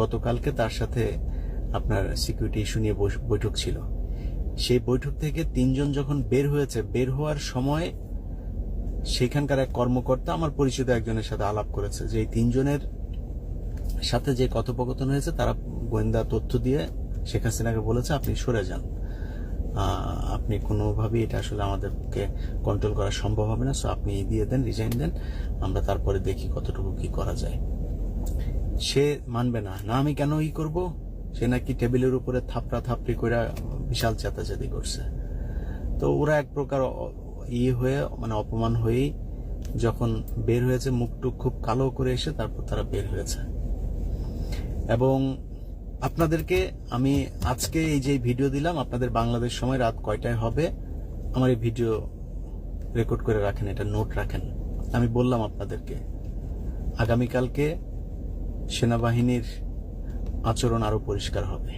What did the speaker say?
গতকালকে তার সাথে আপনার সিকিউরিটি ইস্যু নিয়ে বৈঠক ছিল। সেই বৈঠক থেকে তিনজন যখন বের হয়েছে, বের হওয়ার সময় সেখানকার এক কর্মকর্তা আমার পরিচিত একজনের সাথে আলাপ করেছে যে এই তিনজনের সাথে যে কথোপকথন হয়েছে, তারা গোয়েন্দা তথ্য দিয়ে শেখ হাসিনাকে বলেছে, আপনি সরে যান। আপনি কোনোভাবেই এটা আসলে আমাদেরকে কন্ট্রোল করা সম্ভব হবে না। সো আপনি দিয়ে দেন রিজাইন দেন। আমরা তারপরে দেখি কতটুকু কি করা যায়। সে মানবে না। না, আমি কেন ই করব? সে নাকি টেবিলের উপরে থাপড়া থাপড়ি করে বিশাল চেতাচেতি করছে। তো ওরা এক প্রকার ইয়ে হয়ে মানে অপমান হয়েই যখন বের হয়েছে, মুখটুক খুব কালো করে এসে তারপর তারা বের হয়েছে। এবং আপনাদেরকে আমি আজকে এই যে ভিডিও দিলাম, আপনাদের বাংলাদেশ সময় রাত কয়টায় হবে? আমার এই ভিডিও রেকর্ড করে রাখেন, এটা নোট রাখেন। আমি বললাম আপনাদেরকে, আগামীকালকে সেনাবাহিনীর আচরণ আরও পরিষ্কার হবে।